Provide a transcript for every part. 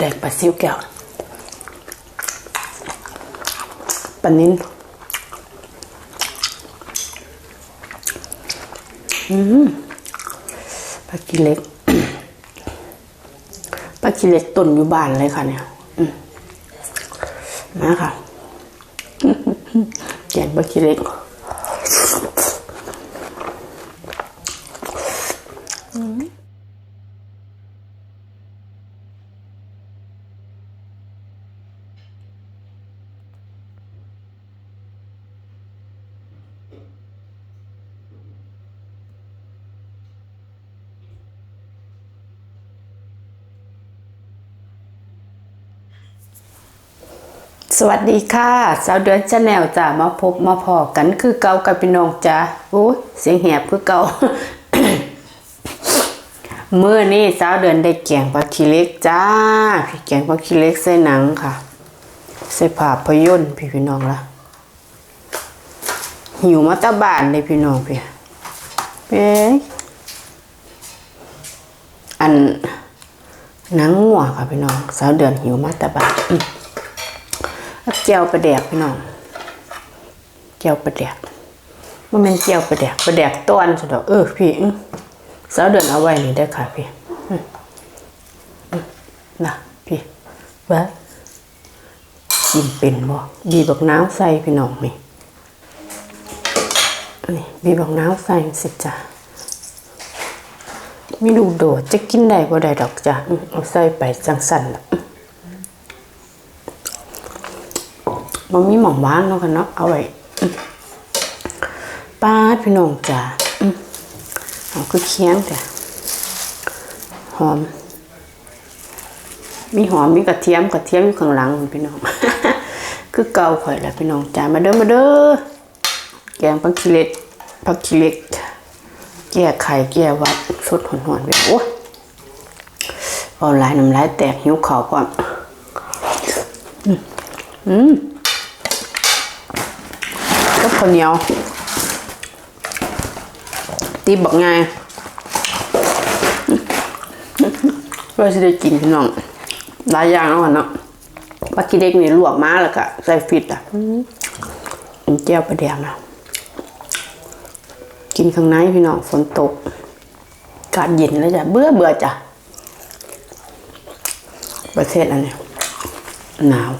แดกปลาซิวแก้วปลานิ้นอืมปลากิเล็กปลากิเล็กตุนอยู่บ้านเลยค่ะเนี่ยมาค่ะแกงปลากิเล็ก สวัสดีค่ะสาวเดือนชาแนลจ้ามาพบมาพอกันคือเก่ากับพี่น้องจ้าโอ้เสียงแหบคือเก่าเมื่อนี้สาวเดือนได้แกงปลาคีเล็กจ้าพี่แกงปลาคีเล็กใส่หนังค่ะ ใส่ภาพยนต์พี่พี่น้องละหิวมาตาบานเลยพี่น้องพี่เป๊อันหนังงัวค่ะพี่น้องสาวเดือนหิวมาตาบานอ เจียวปลาแดกพี่น้องเจียวปลาแดกมันเป็นเจียวปลาแดกปลาแดกต้อนสุดอกเออพี่สาวเดินเอาไว้นี่ได้ค่ะพี่น่ะพี่ว่ากินเป็นบ่บีบักน้ำใส่พี่น้องนี่นี่บีบักน้ำใส่สิจ้ะมีดูโดดจะกินได้บ่ได้ดอกจ้ะเอาใส่ไปจังสั่นล่ะ มันมีหม่องว่างเนาะกันเนาะเอาไว้ป้าพี่น้องจ้าอืมเอาคือเคียงแต่หอม มีหอมมีกระเทียมกระเทียมอยู่ข้างหลังพี่น้อง คือเกาข่อยแหละพี่น้องจ้ามาเด้อมาเด้อแกงผักขี้เล็กผักขี้เล็กแก้ไข่แก้หวัดสดหอนๆไปโอ้ยเอาลายน้ำลายแตกหิวข่าวก่อนก็ ข้าวเหนียว ตีบอกไงเพื่อจะได้กินพี่น้องหลายอย่างแล้วกันเนาะปลากีเด็กนี่ลวกมาแล้วก็ใส่ฟิตอะอืมเจียวปลาแดงนะกินข้างในพี่น้องฝนตกกาศเย็นแล้วจ้ะเบื่อเบื่อจ้ะประเทศอันนี้หนาว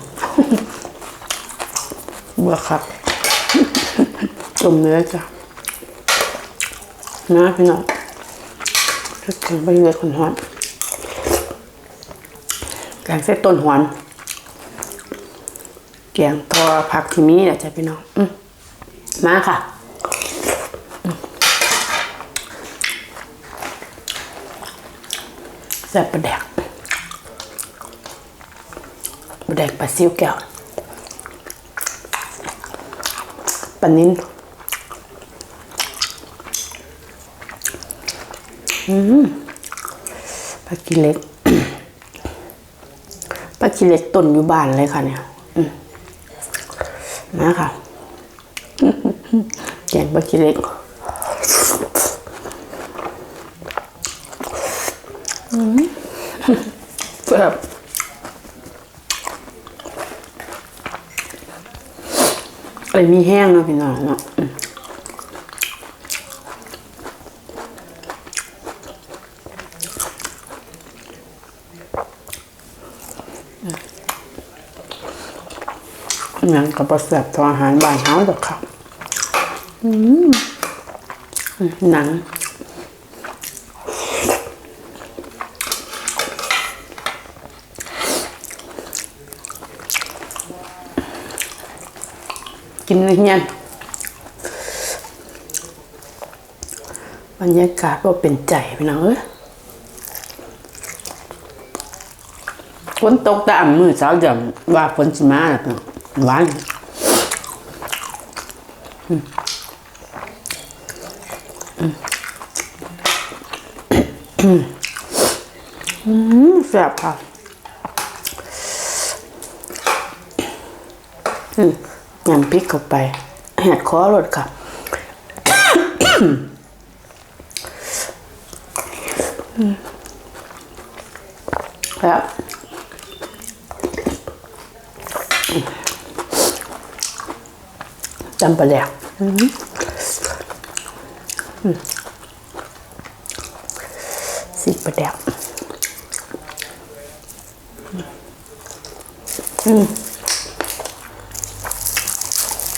เบื่อครับ มเนื้อจ้ะนะพี่น้องจะกินไปเลยคนหอนแกงเส้นต้นหอนแกงทอผักที่มีนี่ยจ้ะพี่น้องอืมาค่ะแซ่บประแดกประแดกปลาซิวแก้วปลานิ้นอืม ปลากิเล็กปลากิเล็กตุนอยู่บ้านเลยค่ะเนี่ยมาค่ะแกงปลากิเล็กอืมแบบอะไรมีแห้งนะพี่น้องเนาะ อืมยังกับประเสริฐทออาหารบ้านเฮาดอกครับอืมหนังกินเลยเนี่ยบรรยากาศว่าเป็นใจพี่น้องเอ้ยฝนตกต่อ่ำมือเช้าจะว่าฝนสิมาแล้วพี่น้อ หวานอืมแซ่บค่ะอืมยำพริกเข้าไปแหดคอรสค่ะครับ จำปลาแดกสีปลาแดก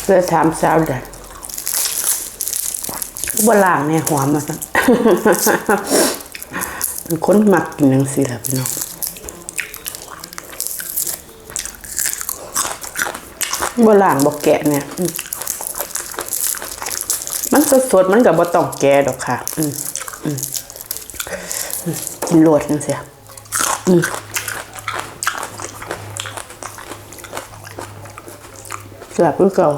เลยถามสาวเด็กว่าล่างเนี่ยหอมมาสักเป็นคนมักกินนังสิแหละพี่น้องว่าล่างบอกแกะเนี่ยอืมมัน สดๆมันกับบ่ต้องแกดอกค่ะ อืมอืมอืมกินโลดจังเสียอืมแซ่บคือเก่า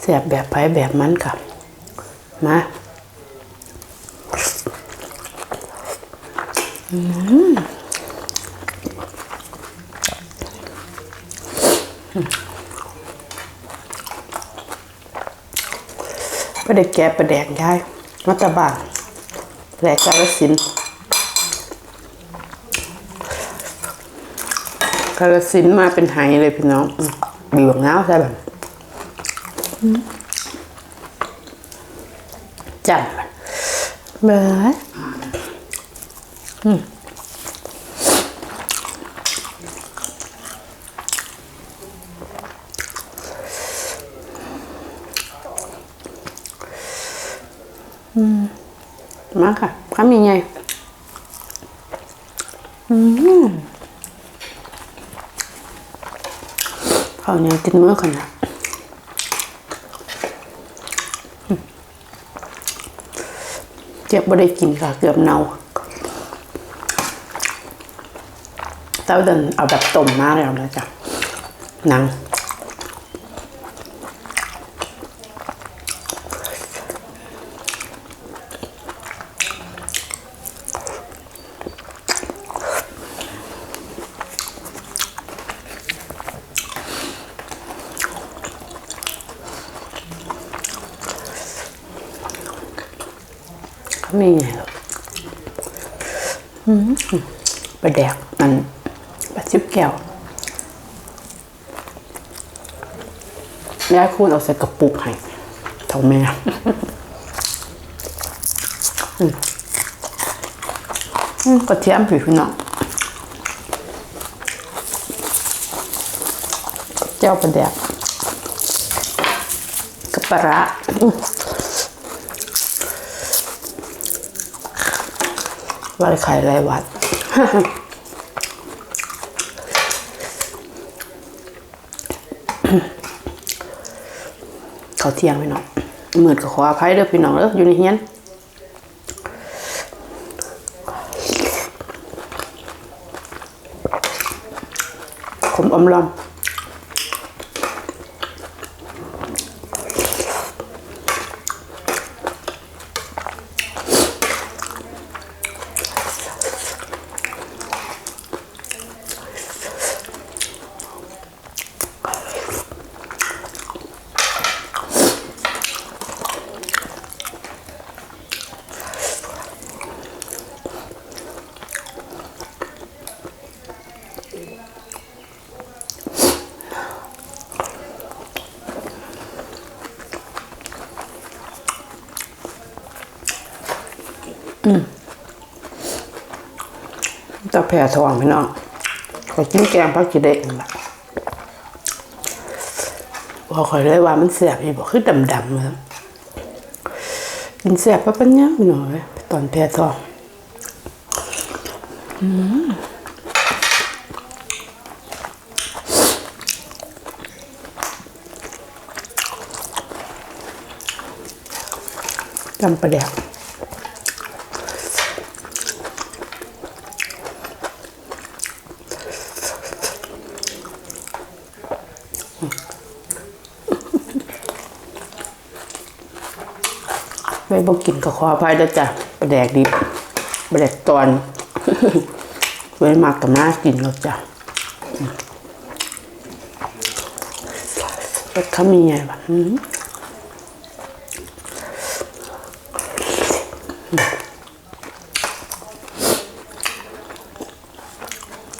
แซ่บแบบไผแบบมันค่ะ มา อืม ก็ได้แกะประแดกย้ายมัตบานแหลกกาลสินกาลสินมาเป็นไหเลยพี่น้องบีบน้าใช่แบบจับมันเบยมาค่ะคำยังไงข้าวเหนียวติดมือขนาดเจ็บบ่ได้กินค่ะ เกือบเน่าเต้าเดินเอาแบบต้มมาแล้วนะจ๊ะหนัง เขามีไงปลาแดกมันปลาชิบแก้วแม่คุณเอาใส่กระปุกให้เท่าแม่กระเทียมผีพี่น้องเจ้าปลาแดกกับปลา ร้าอืมไข่ไรวัด เขาเที่ยงพี่น้องหมื่นก็ขออภัยเด้อพี่น้องเด้ออยู่ในเฮียนขมอมลอม ตะแผ่ทองพี่น้องก็กินแกงพักกิเดะนั่นแหละพอคอยเลยว่ามันแสบอีบอกคือดำๆเลยกินแสบปะปัญญาพี่น้องเว้ยตอนแผ่ทองจำประเดี๋ยว ไม่บอกกินก็ขออภัยด้วยจ้ะปลาแดกดิบปลาแดกตอนไว้มากกับน้ากินแล้วจ้ะรสเขามีไงวะอืม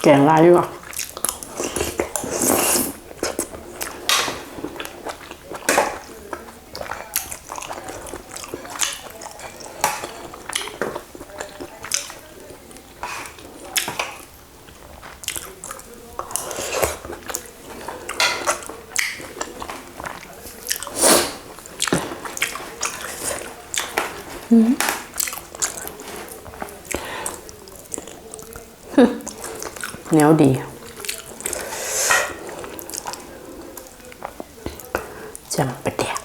แกงลายดีกว่า เหนียวดีจำประเดี๋ยว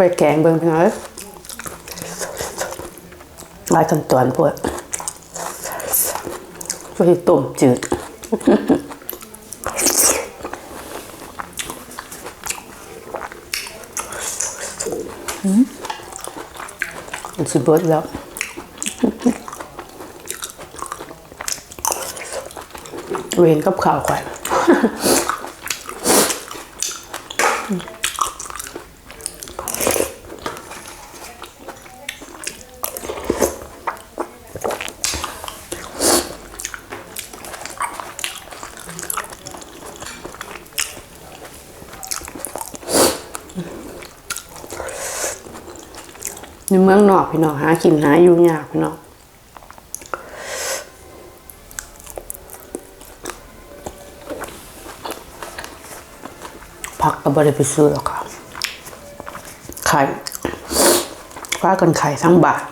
ไว้แกงเบิ่งพี่น้อยลายขั้นตอนพวกไว้ต้มจืดมันสิเบิดแล้วเวนกับข่าวข่อยใน เมืองนอกพี่น้องหากินหาอยู่ยากพี่น้องผักก็บ่ได้ไปซื้อหรอกค่ะไข่ฟ้ากันไข่ทั้งบาท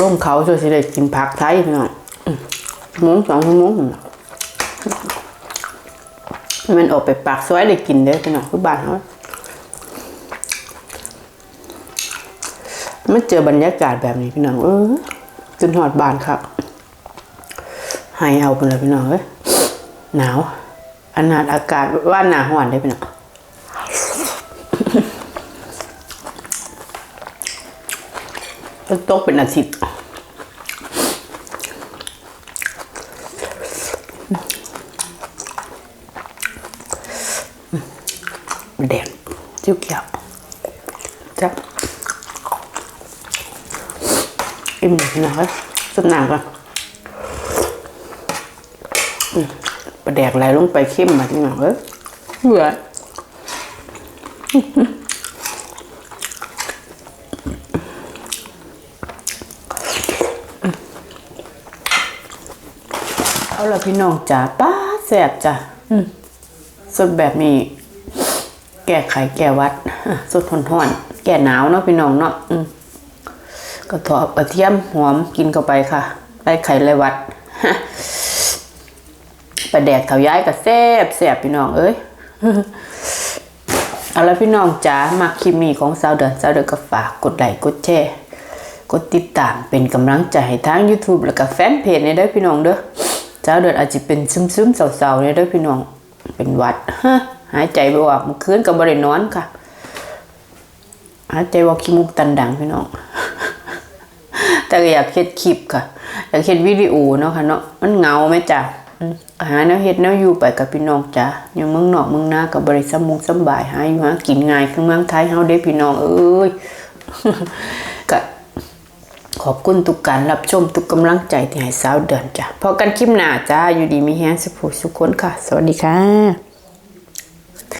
ร่มเขาจะสิได้กินผักไทยพี่น้องชั่วโมงสองชั่วโมงน่ะมันออกไปปากซอยได้กินเด้อพี่น้องคือบ้านเขา ไม่เจอบรรยากาศแบบนี้พี่น้องเออจนหอดบานครับหายเอาไปเลยพี่น้องเอ้ยหนาวอนาดอากาศว่าหนาหอนได้พี่น้องตกเป็นอาทิตย์แดงจิ้วเขียวจ้ะ อิ่มหน่อยสุดหนักก่อนอืมประแดกไหลลงไปเข้มมาที่หนังเอ้ยเบื่อเอาละพี่น้องจ๋าป้าแสบจ้ะอืมสดแบบนี้ แก้ไขแก้หวัด สดทนทอนๆแก้หนาวเนาะพี่น้องเนาะอืม กระเทอบกระเทียมหอมกินเข้าไปค่ะไล่ไข่ไล่หวัดปลาแดกเถาย้ายกับแซบแซบพี่น้องเอ้ยเอาละพี่น้องจ๋ามาคลิปนี้ของสาวเดือนสาวเดือนก็ฝากกดไลค์กดแชร์กดติดตามเป็นกำลังใจให้ทาง YouTube แล้วก็แฟนเพจในเด้พี่น้องเด้อสาวเดือนอาจจะเป็นซึมๆเศร้าๆในด้พี่น้องเป็นวัดหายใจบ่อกเมื่อคืนก็บ่ได้นอนค่ะหายใจว่าขี้มุกตันดังพี่น้อง แต่อยากเฮ็ดคลิปค่ะ อยากเฮ็ดวิดีโอเนาะค่ะเนาะมันเงาไหมจ้ะหาแนวเฮ็ดแนวอยู่ไปกับพี่น้องจ้ะอยู่เมืองนอกเมืองนากับบริษัทมุงสบายหาอยู่หากินง่ายคือเมืองไทยเฮาเด้พี่น้องเอ้ยก็ขอบคุณทุกการรับชมทุกกำลังใจที่ให้สาวเดือนจ้ะพอกันคลิปหน้าจ้าอยู่ดีมีแฮงสุขสุขคนค่ะ สวัสดีค่ะ